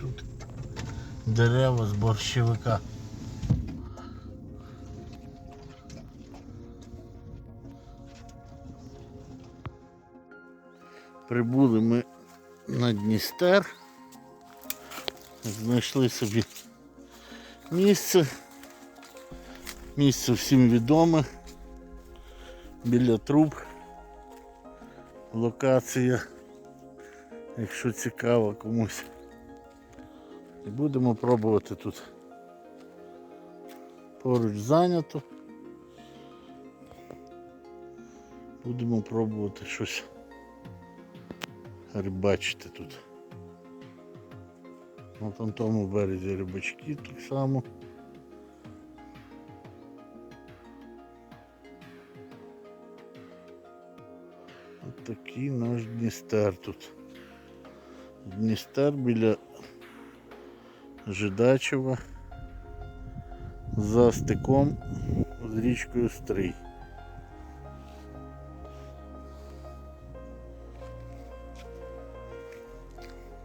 тут дерева з борщевика. Прибули ми на Дністер. Знайшли собі місце. Місце всім відоме. Біля труб. Локація, якщо цікаво комусь. І будемо пробувати тут. Поруч зайнято. Будемо пробувати щось рибачити тут. На тому березі рибачки так само. От такий наш Дністер тут. Дністер біля Жидачева за стиком з річкою Стрий.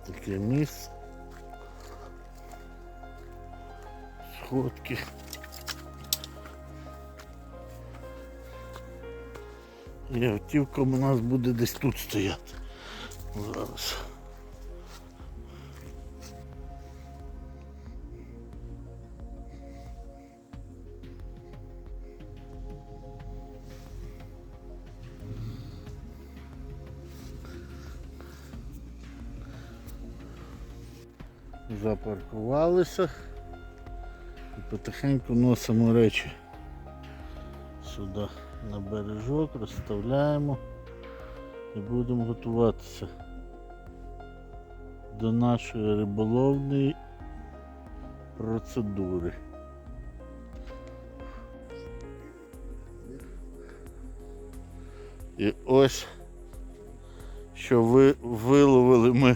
Таке місце. Сходки. І автівка у нас буде десь тут стояти. Зараз. Запаркувалися і потихеньку носимо речі сюди на бережок, розставляємо і будемо готуватися до нашої риболовної процедури. І ось що ви виловили ми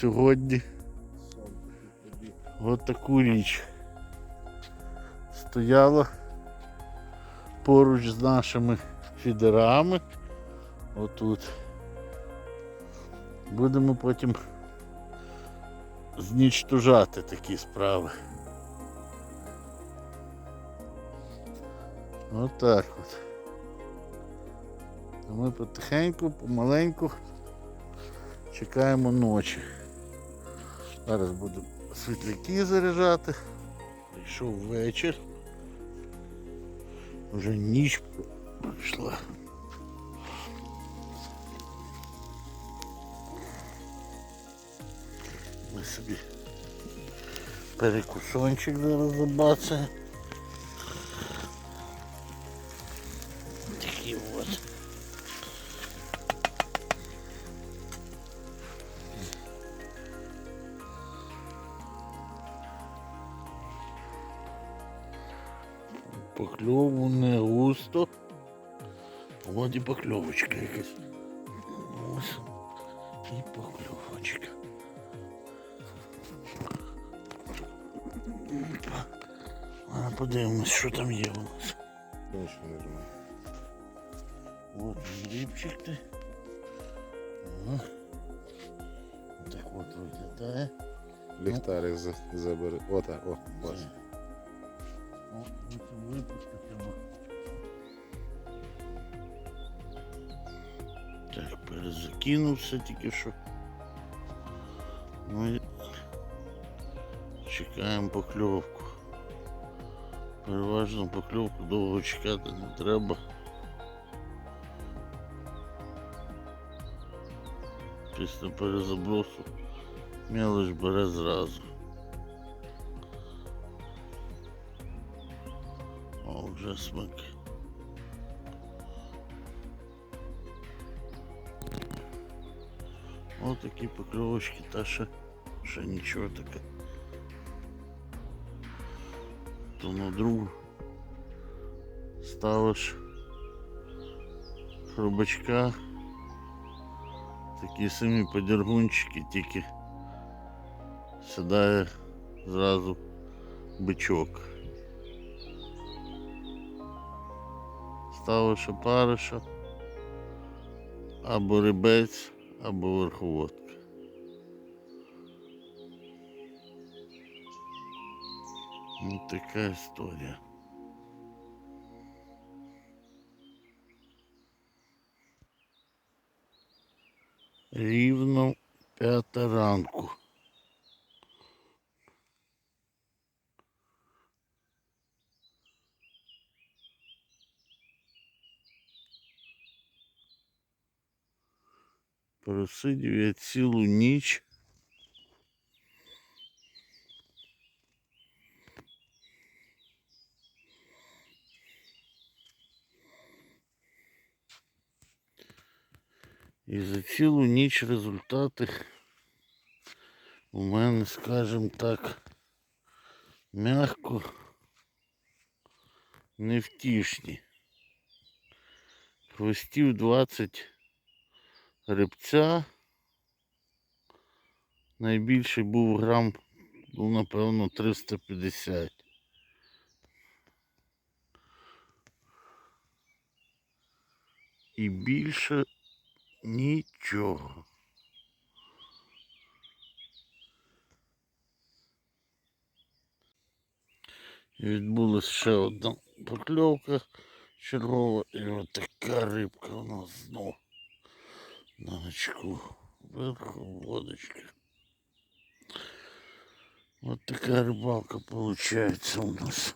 сьогодні. От таку річ стояла поруч з нашими фідерами. Отут. Будемо потім знічтожати такі справи. Отак от. А ми потихеньку, помаленьку чекаємо ночі. Зараз буду світляки заряджати. Прийшов вечір. Вже ніч пройшла. Ми собі перекусончик зараз забацаємо. От і покльовочка якась. Ось. І покльовочка. Опа. А подивимось, що там є у нас. Нічого не знаю. От грибчик ти. Ага. Так от виглядає. Ліхтарик за- забери. Ота, о, бач. О, мусимо перезакинувся тільки що. Ну і чекаємо покльовку. Переважно покльовку довго чекати не треба. Після перезабросу мелиш бере зразу. О, вже смик. Ось такі покльовочки, та ще, ще нічого таке. То на другу ставиш хробачка, такі самі подергунчики, тільки сідає зразу бичок. ставиш опариша або рибець, або верховодка. Ну, така історія. Рівно п'ята ранку. Просидів я цілу ніч. І за цілу ніч результати у мене, скажімо так, м'яко невтішні. Хвостів 20 грибця. Найбільший був грам, ну, напевно, 350. І більше нічого. І відбулася ще одна покльовка чергова, і от така рибка у нас знов на очку. Вверху водочка. От така рибалка виходить у нас.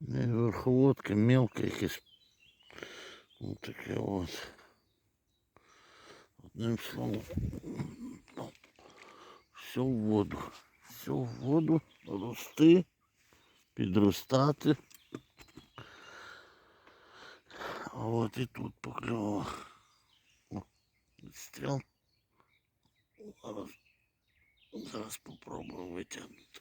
Не верховодка, мелка якась. Ось таке от. Одним словом. ну, Все в воду. Все в воду. Рости, підростати. А от і тут покльовок. О, Стріл. Зараз, зараз попробую витягнути.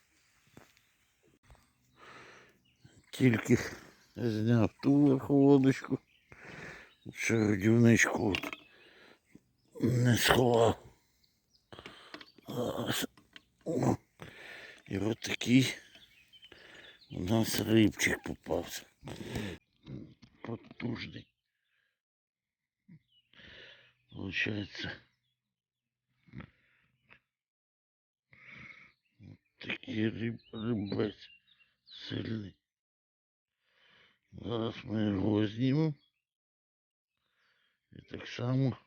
Тільки зняв ту верховодочку, ще годівничку не сховав. І от такий у нас рибчик попався. Потужний. Получается. Вот такий риб, рибець сильний. Зараз ми його знімемо. І так само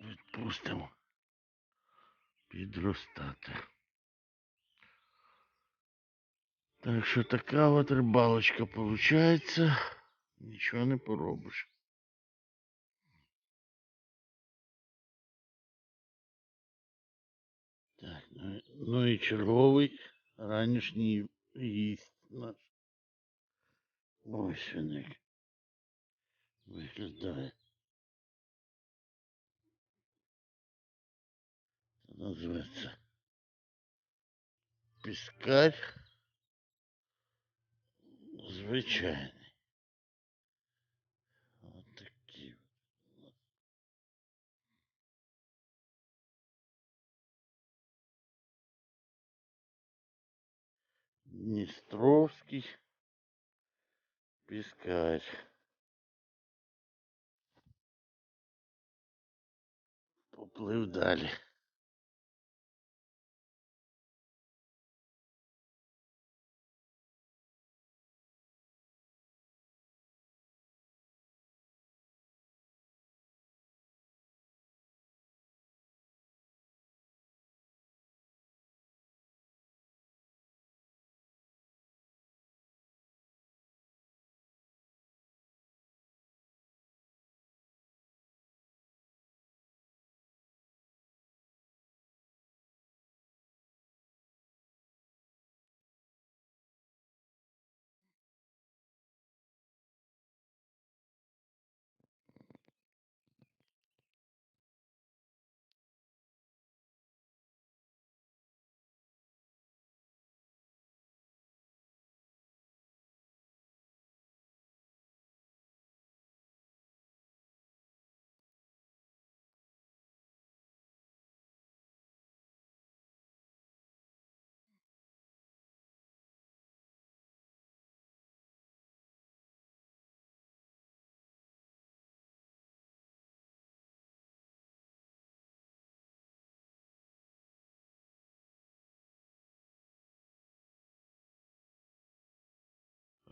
відпустимо підростати. Так що така от рибалочка получається. Нічого не поробиш. Так, ну, ну і черговий ранішній гість наш. Ось він виглядає. Це називається піскар звичайний. Дністровський піскар. Поплив далі.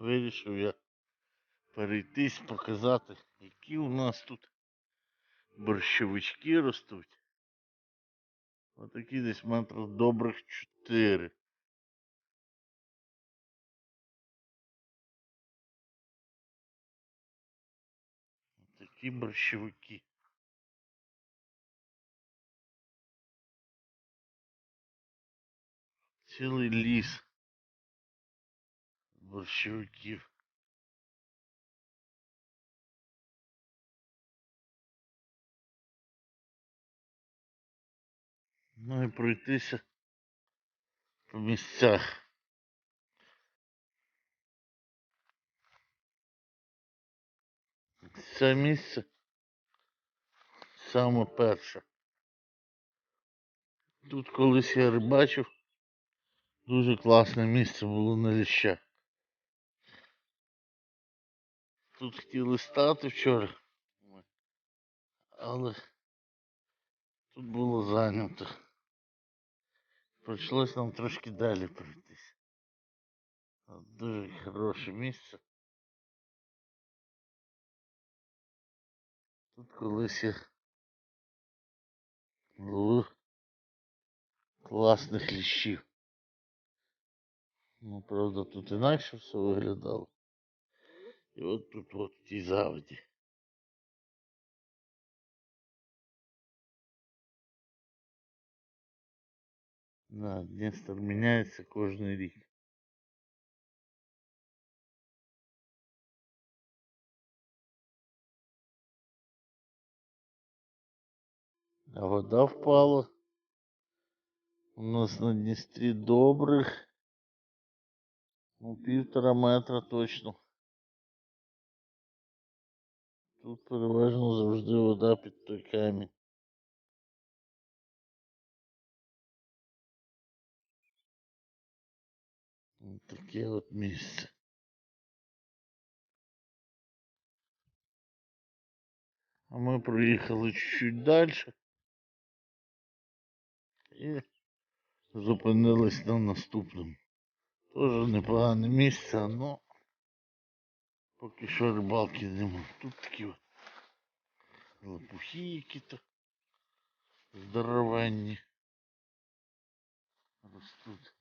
Вирішив я перейтись, показати, які у нас тут борщовички ростуть. Отакі десь метрів добрих чотири. Такі борщовики. Цілий ліс борщовиків. Ну і пройтися по місцях. Це місце саме перше. Тут колись я рибачив. Дуже класне місце було на ліщах. Тут хотіли стати вчора. Але тут було зайнято. Прийшлось нам трошки далі пройтись. Дуже хороше місце. Тут колись я ловив класних ліщів. Ну, правда, тут інакше все виглядало. І от тут от в тій заводі. Да, Днестр міняється кожен рік. А вода впала. У нас на Дністрі добрих. Ну, півтора метра точно. Тут переважно завжди вода під той камінь. Таке от місце. А ми проїхали чуть-чуть далі. І зупинились на наступному. Тоже непогане місце, але поки що рибалки нема. Тут такі от лопухи які-то здоровенні ростуть.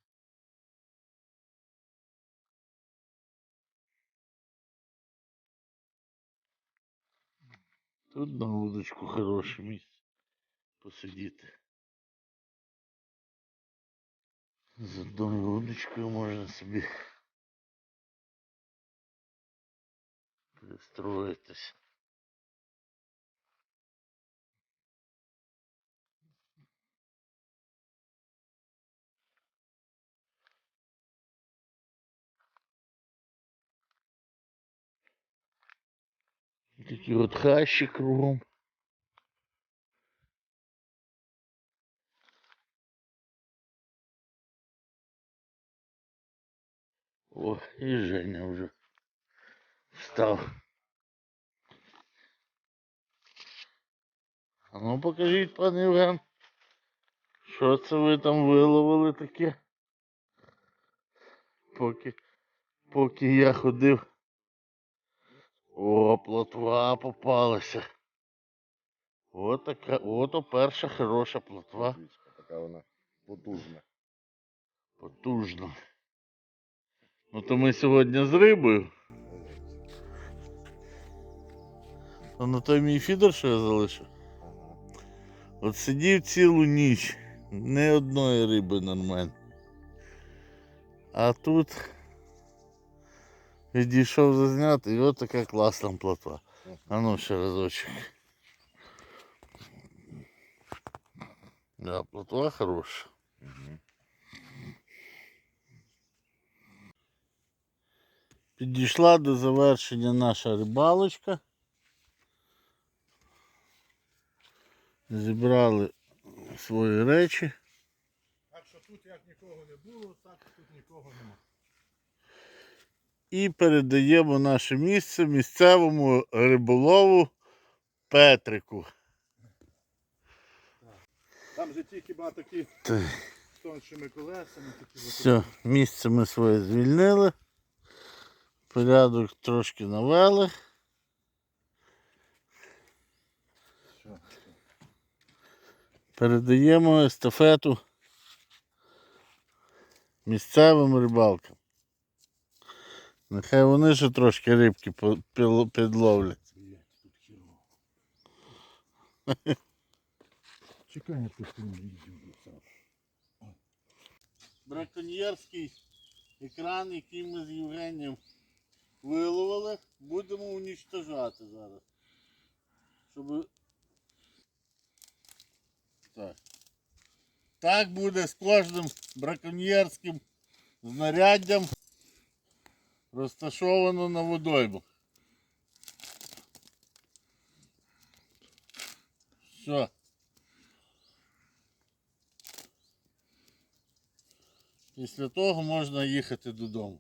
Тут на удочку хороше місце посидіти. З одною удочкою можна собі перестроїтись. І Такі от хащі кругом. О, і Женя вже встав. А ну покажіть, пан Євген, що це ви там виловили таке? Поки, поки я ходив. О, плотва попалася. От така, ото перша хороша плотва. Така вона потужна. Потужно. Ну то ми сьогодні з рибою. А на той мій фідер, що я залишив. Ага. От сидів цілу ніч, ні одної риби нормально. А тут відійшов зазняти, і от така класна плотва. А ну ще разочок. Да, плотва хороша. Мгм. Підійшла до завершення наша рибалочка. Зібрали свої речі. Так що тут як нікого не було, так тут нікого нема. І передаємо наше місце місцевому риболову Петрику. Там же ті хіба такі Та, з тоншими колесами, такі Все, місце ми своє звільнили. Порядок трошки навели. Передаємо естафету місцевим рибалкам. Нехай вони ще трошки рибки підловлять. Чекай, я просто не їду. Браконьєрський екран, який ми з Євгенієм виловили, будемо унічтожати зараз. Щоб... Так. Так буде з кожним браконьєрським знаряддям розташовано на водоймах. Все. Після того можна їхати додому.